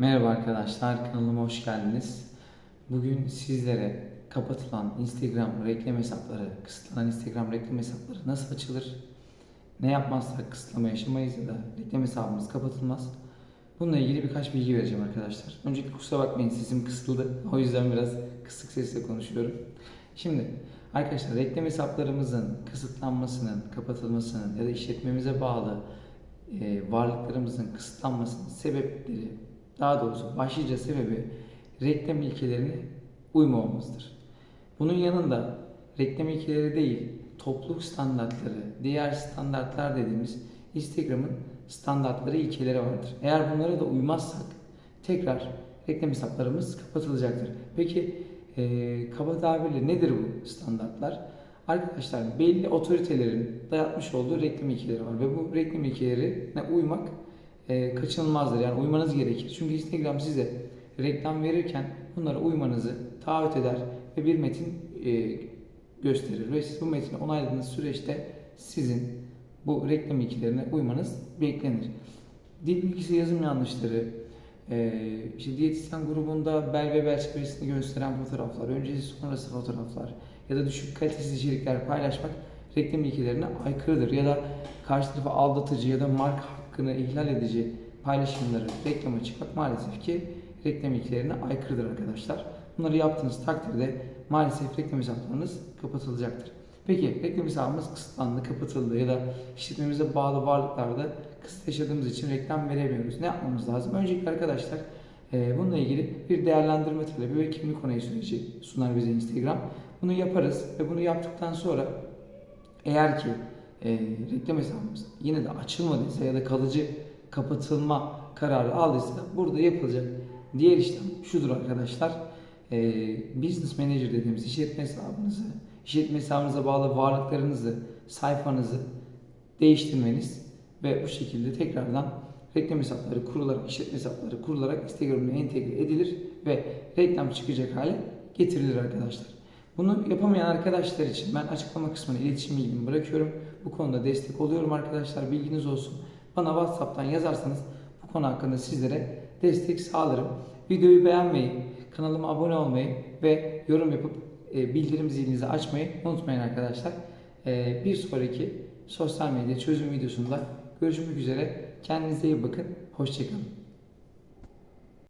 Merhaba arkadaşlar, kanalıma hoş geldiniz. Bugün sizlere kapatılan Instagram reklam hesapları, kısıtlanan Instagram reklam hesapları nasıl açılır? Ne yapmazsak kısıtlama yaşamayız ya da reklam hesabımız kapatılmaz. Bununla ilgili birkaç bilgi vereceğim arkadaşlar. Öncelikle kusura bakmayın sesim kısıldı. O yüzden biraz kısık sesle konuşuyorum. Şimdi arkadaşlar reklam hesaplarımızın kısıtlanmasının, kapatılmasının ya da işletmemize bağlı e, varlıklarımızın kısıtlanmasının sebepleri, daha doğrusu başlıca sebebi reklam ilkelerine uymamamızdır. Bunun yanında reklam ilkeleri değil, topluluk standartları, diğer standartlar dediğimiz Instagram'ın standartları, ilkeleri vardır. Eğer bunlara da uymazsak tekrar reklam hesaplarımız kapatılacaktır. Peki e, kaba tabirle nedir bu standartlar? Arkadaşlar belli otoritelerin dayatmış olduğu reklam ilkeleri var ve bu reklam ilkelerine uymak e, kaçınılmazdır. Yani uymanız gerekir. Çünkü Instagram size reklam verirken bunlara uymanızı taahhüt eder ve bir metin e, gösterir ve siz bu metni onayladığınız süreçte sizin bu reklam ilkelerine uymanız beklenir. Dil bilgisi yazım yanlışları, e, işte diyetisyen grubunda bel ve bel çevresini gösteren fotoğraflar, öncesi sonrası fotoğraflar ya da düşük kalitesiz içerikler paylaşmak reklam ilkelerine aykırıdır. Ya da karşı tarafa aldatıcı ya da marka hakkını ihlal edici paylaşımları reklama çıkmak maalesef ki reklam ilkelerine aykırıdır arkadaşlar. Bunları yaptığınız takdirde maalesef reklam hesaplarınız kapatılacaktır. Peki reklam hesabımız kısıtlandı, kapatıldı ya da işletmemize bağlı varlıklarda kısıt yaşadığımız için reklam veremiyoruz. Ne yapmamız lazım? Öncelikle arkadaşlar e, bununla ilgili bir değerlendirme talebi ve kimlik onayı süreci sunar bize Instagram. Bunu yaparız ve bunu yaptıktan sonra eğer ki e, reklam hesabımız yine de açılmadıysa ya da kalıcı kapatılma kararı aldıysa burada yapılacak diğer işlem şudur arkadaşlar. E, business Manager dediğimiz işletme hesabınızı, işletme hesabınıza bağlı varlıklarınızı, sayfanızı değiştirmeniz ve bu şekilde tekrardan reklam hesapları kurularak, işletme hesapları kurularak Instagram'la entegre edilir ve reklam çıkacak hale getirilir arkadaşlar. Bunu yapamayan arkadaşlar için ben açıklama kısmına iletişim bilgimi bırakıyorum. Bu konuda destek oluyorum arkadaşlar. Bilginiz olsun. Bana WhatsApp'tan yazarsanız bu konu hakkında sizlere destek sağlarım. Videoyu beğenmeyi, kanalıma abone olmayı ve yorum yapıp e, bildirim zilinizi açmayı unutmayın arkadaşlar. E, bir sonraki sosyal medya çözüm videosunda görüşmek üzere. Kendinize iyi bakın. Hoşçakalın.